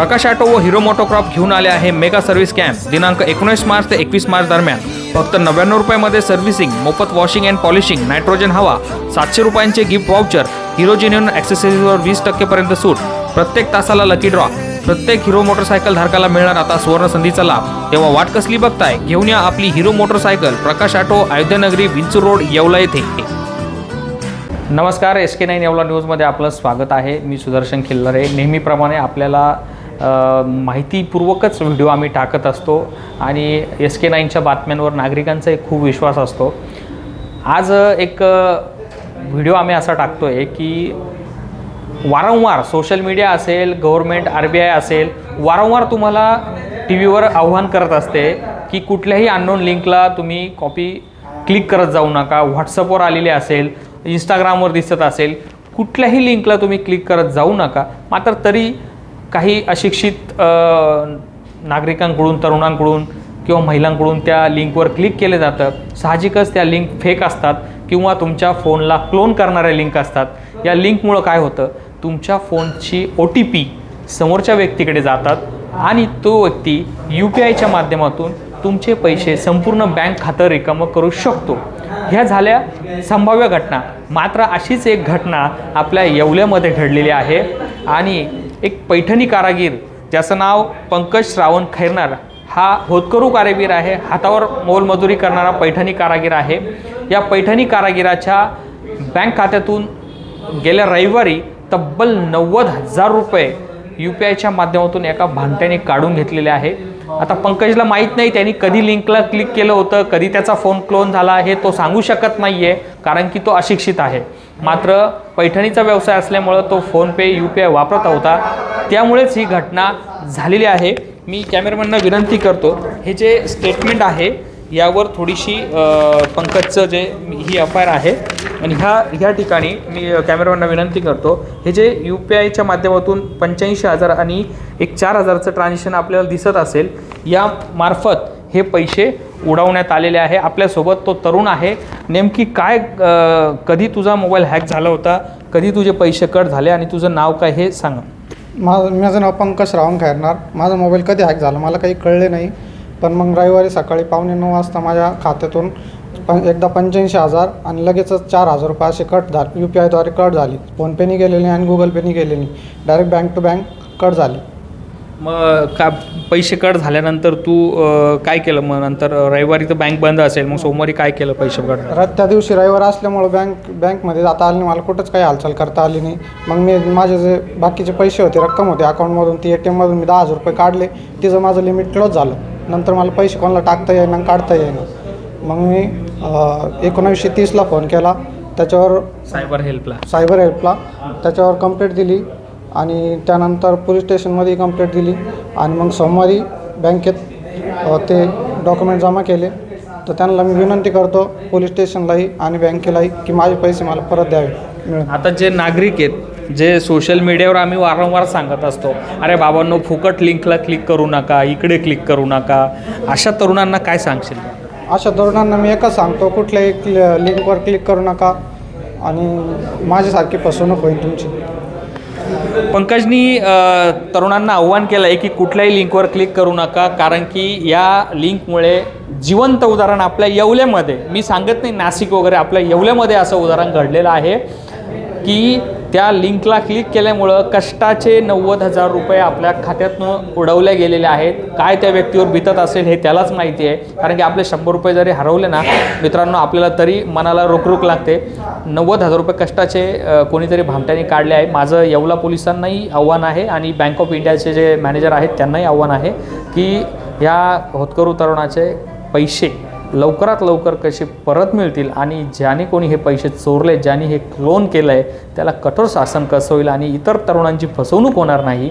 प्रकाश auto व hero मोटोक्रॉप घेऊन आले आहे मेगा सर्व्हिस कॅम्प. दिनांक एकोणीस मार्च ते एकवीस मार्च दरम्यान. फक्त नव्याण्णव रुपयामध्ये सर्व्हिसिंग मोफत वॉशिंग अँड पॉलिशिंग नायट्रोजन हवा सातशे रुपयांचे गिफ्ट वाउचर हिरो जेन्युन ॲक्सेसरीजवर वीस टक्केपर्यंत सूट प्रत्येक तासाला लकी ड्रॉ प्रत्येक हिरो मोटरसायकल धारकाला मिळणार आता सुवर्ण संधीचा लाभ. तेव्हा वाट कसली बघताय? घेऊन या आपली Hero motorcycle Prakash auto Ayodhyanagari Vinchur road Yeola येथे. नमस्कार एस के नाईन येवला न्यूजमध्ये आपलं स्वागत आहे. मी सुदर्शन खिल्लारे. नेहमीप्रमाणे आपल्याला माहितीपूर्वकच व्हिडिओ आम्ही टाकत असतो आणि एस के नाईनच्या बातम्यांवर नागरिकांचा एक खूप विश्वास असतो. आज एक व्हिडिओ आम्ही असा टाकतो आहे की वारंवार सोशल मीडिया असेल गव्हर्मेंट आर बी आय असेल वारंवार तुम्हाला टी व्हीवर आव्हान करत असते की कुठल्याही अननोन लिंकला तुम्ही कॉपी क्लिक करत जाऊ नका. व्हॉट्सअपवर आलेले असेल इंस्टाग्रामवर दिसत असेल कुठल्याही लिंकला तुम्ही क्लिक करत जाऊ नका. मात्र तरी काही अशिक्षित नागरिकांकडून तरुणांकडून किंवा महिलांकडून त्या लिंकवर क्लिक केलं जातं साहजिकच त्या लिंक फेक असतात किंवा तुमच्या फोनला क्लोन करणाऱ्या लिंक असतात. या लिंकमुळं काय होतं? तुमच्या फोनची ओ टी पी समोरच्या व्यक्तीकडे जातात आणि तो व्यक्ती यू पी आयच्या माध्यमातून तुमचे पैसे संपूर्ण बँक खातं रिकामं करू शकतो. ह्या झाल्या संभाव्य घटना. मात्र अशीच एक घटना आपल्या येवल्यामध्ये घडलेली आहे आणि एक पैठणी कारागीर ज्याचं नाव पंकज श्रावण खैरनार. हा होतकरू कारागीर आहे हातावर मोलमजुरी करणारा पैठणी कारागीर आहे. या पैठणी कारागिराच्या बँक खात्यातून गेल्या रविवारी तब्बल नव्वद हजार रुपये यू पी आयच्या माध्यमातून एका भांड्याने काढून घेतलेले आहे. आता पंकजला माहीत नाही त्यांनी कधी लिंकला क्लिक केलं होतं कधी त्याचा फोन क्लोन झाला हे तो सांगू शकत नाही आहे कारण की तो अशिक्षित आहे. मात्र पैठणीचा व्यवसाय असल्यामुळं तो फोनपे यू पी आय वापरत होता. त्यामुळेच ही घटना झालेली आहे. मी कॅमेरामॅनना विनंती करतो हे जे स्टेटमेंट आहे यावर थोडीशी पंकजचं जे ही एफ आय आर आहे आणि ह्या ह्या ठिकाणी मी कॅमेरामॅनना विनंती करतो हे जे यू पी आयच्या माध्यमातून पंच्याऐंशी हजार आणि एक चार हजारचं ट्रान्झॅक्शन आपल्याला दिसत असेल या मार्फत हे पैसे उडवण्यात आलेले आहे. आपल्यासोबत तो तरुण आहे. नेमकी काय कधी तुझा मोबाईल हॅक झाला होता? कधी तुझे पैसे कट झाले आणि तुझं नाव काय हे सांग. माझं माझं नाव पंकज रावण खैरणार माझा मोबाईल कधी हॅक झाला मला काही कळले नाही. पण मग रविवारी सकाळी पावणे नऊ वाजता माझ्या खात्यातून पण एकदा पंच्याऐंशी हजार आणि लगेचच चार हजार रुपये असे कट झाले यू पी आयद्वारे कट झाली. फोनपेनी गेलेली आणि गुगल पेनी गेलेली. Direct bank to bank cut झाली. मग का पैसे कट झाल्यानंतर तू काय केलं? मग नंतर रविवारी तर बँक बंद असेल मग सोमवारी काय केलं पैसे कट झाले? र त्या दिवशी रविवार असल्यामुळं बँक बँकमध्ये जाता आली नाही मला कुठंच काही हालचाल करता आली नाही. मग मी माझे जे बाकीचे पैसे होते रक्कम होती अकाउंटमधून ती ए टी एममधून मी दहा हजार रुपये काढले. तिचं माझं लिमिट क्लोज झालं. नंतर मला पैसे कोणाला टाकता येईना आणि काढता येईना. मग मी अं, एकोणावीसशे तीसला फोन केला. त्याच्यावर सायबर हेल्पला सायबर हेल्पला त्याच्यावर कंप्लेंट दिली. आणि त्यानंतर पोलीस स्टेशनमध्ये कंप्लेंट दिली. आणि मग सोमवारी बँकेत ते डॉक्युमेंट जमा केले. तर त्यांना मी विनंती करतो पोलीस स्टेशनलाही आणि बँकेलाही की माझे पैसे मला परत द्यावे. मिळून आता जे नागरिक आहेत जे सोशल मीडियावर आम्ही वारंवार सांगत असतो अरे बाबांनो फुकट लिंकला क्लिक करू नका इकडे क्लिक करू नका. अशा तरुणांना काय सांगशील? अशा तरुणांना मी एकच सांगतो कुठल्याही क्ल लिंकवर क्लिक करू नका. आणि माझ्यासारखी फसवणूक होईल तुमची. पंकजनी तरुणांना आव्हान केलं आहे की कुठल्याही लिंकवर क्लिक करू नका कारण की या लिंकमुळे जिवंत उदाहरण आपल्या येवल्यामध्ये मी सांगत नाही नाशिक वगैरे आपल्या येवल्यामध्ये असं उदाहरण घडलेलं आहे की त्या लिंकला क्लिक केल्यामुळं कष्टाचे नव्वद हजार रुपये आपल्या खात्यातनं उडवले गेलेले आहेत. काय त्या व्यक्तीवर बितत असेल हे त्यालाच माहिती आहे. कारण की आपले शंभर रुपये जरी हरवले ना मित्रांनो आपल्याला तरी मनाला रोखरोख लागते. नव्वद हजार रुपये कष्टाचे कोणीतरी भामट्याने काढले आहे. माझं येवला पोलिसांनाही आव्हान आहे आणि बँक ऑफ इंडियाचे जे मॅनेजर आहेत त्यांनाही आव्हान आहे की ह्या होतकरू तरुणाचे पैसे लवकरात लवकर कसे परत मिळतील आणि ज्याने कोणी हे पैसे चोरले ज्याने हे क्लोन केलं आहे त्याला कठोर शासन कसं होईल आणि इतर तरुणांची फसवणूक होणार नाही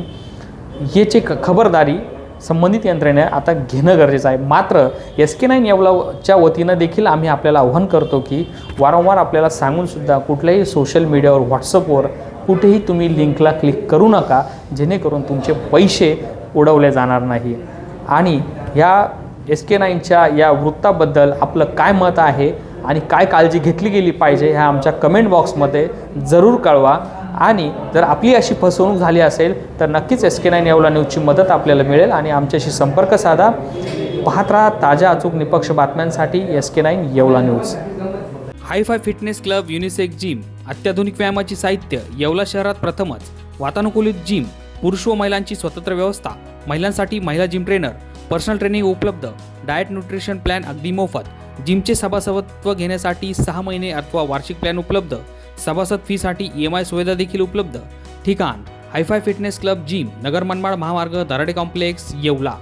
याची ख खबरदारी संबंधित यंत्रणेने आता घेणं गरजेचं आहे. मात्र एस के नाईन यावलाच्या वतीनं देखील आम्ही आपल्याला आव्हान करतो की वारंवार आपल्याला सांगूनसुद्धा कुठल्याही सोशल मीडियावर व्हॉट्सअपवर कुठेही तुम्ही लिंकला क्लिक करू नका जेणेकरून तुमचे पैसे उडवले जाणार नाही. आणि ह्या एस के नाईनच्या या वृत्ताबद्दल आपलं काय मत आहे आणि काय काळजी घेतली गेली पाहिजे ह्या आमच्या कमेंट बॉक्समध्ये जरूर कळवा. आणि जर आपली अशी फसवणूक झाली असेल तर नक्कीच एस के नाईन येवला न्यूजची मदत आपल्याला मिळेल आणि आमच्याशी संपर्क साधा. पाहत राहा ताज्या अचूक निपक्ष बातम्यांसाठी S K nine Yeola news hi fi fitness club unisex gym अत्याधुनिक व्यायामाची साहित्य येवला शहरात प्रथमच. वातानुकूलित जिम पुरुष व महिलांची स्वतंत्र व्यवस्था. महिलांसाठी महिला जिम ट्रेनर पर्सनल ट्रेनिंग उपलब्ध डाएट न्यूट्रिशन प्लॅन अगदी मोफत जिमचे सभासदत्व घेण्यासाठी सहा महिने अथवा वार्षिक प्लॅन उपलब्ध सभासद फीसाठी ई एम आय सुविधा देखील उपलब्ध. ठिकाण hi fi fitness club gym नगर मनमाड महामार्ग दराडे कॉम्प्लेक्स येवला.